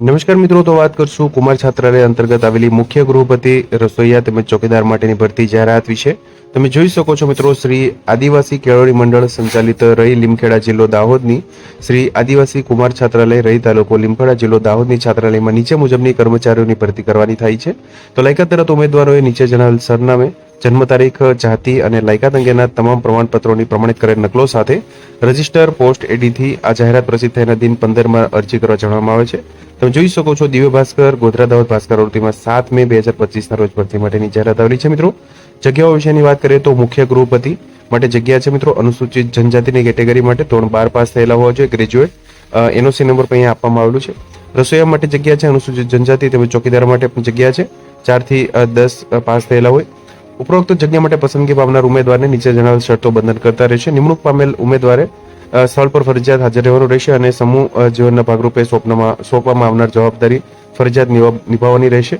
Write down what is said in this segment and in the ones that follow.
નમસ્કાર મિત્રો, તો વાત કરશું કુમાર છાત્રાલય અંતર્ગત આવેલી મુખ્ય ગૃહપતિ રસોઈયા તેમજ ચોકીદાર માટેની ભરતી જાહેરાત વિશે. તમે જોઈ શકો છો મિત્રો, શ્રી આદિવાસી કેળવણી મંડળ સંચાલિત રહી લીમખેડા જિલ્લો દાહોદની, શ્રી આદિવાસી કુમાર છાત્રાલય રહી તાલુકો લીમખેડા જિલ્લો દાહોદની છાત્રાલયમાં નીચે મુજબની કર્મચારીઓની ભરતી કરવાની થાય છે. તો લાયકાત ધરાવતા ઉમેદવારોએ નીચે જણાવેલ સરનામે, જન્મ તારીખ, જાતિ અને લાયકાત અંગેના તમામ પ્રમાણપત્રોની પ્રમાણિત કરેલ નકલો સાથે રજિસ્ટર, પોસ્ટ, એડીથી આ જાહેરાત પ્રસિદ્ધ થયાના દિન પંદરમાં અરજી કરવા જણાવવામાં આવે છે. તમે જોઈ શકો છો દિવ્ય ભાસ્કર, ગોધરા દાહોદ ભાસ્કર આવૃત્તિમાં સાત મે બે હજાર પચીસના રોજ ભરતી માટેની જાહેરાત આવેલી છે. મિત્રો, જગ્યાઓ વિશેની વાત કરીએ તો મુખ્ય ગૃહપતિ માટે જગ્યા છે મિત્રો, અનુસૂચિત જનજાતિની કેટેગરી માટે ધોરણ બાર પાસ થયેલા હોવા જોઈએ. ગ્રેજ્યુએટ એનઓસી નંબર પણ અહીંયા આપવામાં આવેલું છે. રસોઈયા માટે જગ્યા છે, અનુસૂચિત જનજાતિ તેમજ ચોકીદાર માટે પણ જગ્યા છે. ચારથી દસ પાસ થયેલા હોય. ઉપરોક્ત જગ્યા માટે પસંદગી પામનાર ઉમેદવારને નીચે જણાવેલ શરતો બંધન કરતા રહેશે નિમણૂક પામેલ ઉમેદવારે સ્થળ પર ફરજિયાત હાજર રહેવાનું રહેશે અને સમૂહ જીવનના ભાગરૂપે સોંપનામાં સોંપવામાં આવનાર જવાબદારી ફરજિયાત નિભાવવાની રહેશે.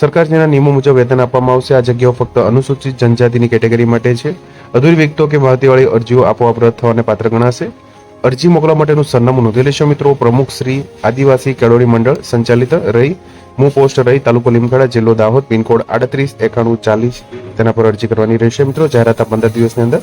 સરકારના નિયમો મુજબ વેતન આપવામાં આવશે, આ જગ્યાઓ ફક્ત અનુસૂચિત જનજાતિની કેટેગરી માટે છે. અધૂરી વિગતો કે માહિતીવાળી અરજીઓ આપોઆપ રદ થવાને પાત્ર ગણાશે. અરજી મોકલવા માટેનું સરનામું નોંધી લેશો મિત્રો. પ્રમુખ શ્રી આદિવાસી કેળવણી મંડળ, સંચાલિત રહી, મૂ પોસ્ટ રહી, તાલુકો લીમખેડા, જિલ્લો દાહોદ, પિનકોડ આડત્રીસ, એકાણું ચાલીસ, તેના પર અરજી કરવાની રહેશે મિત્રો. જાહેરાત પંદર દિવસની અંદર.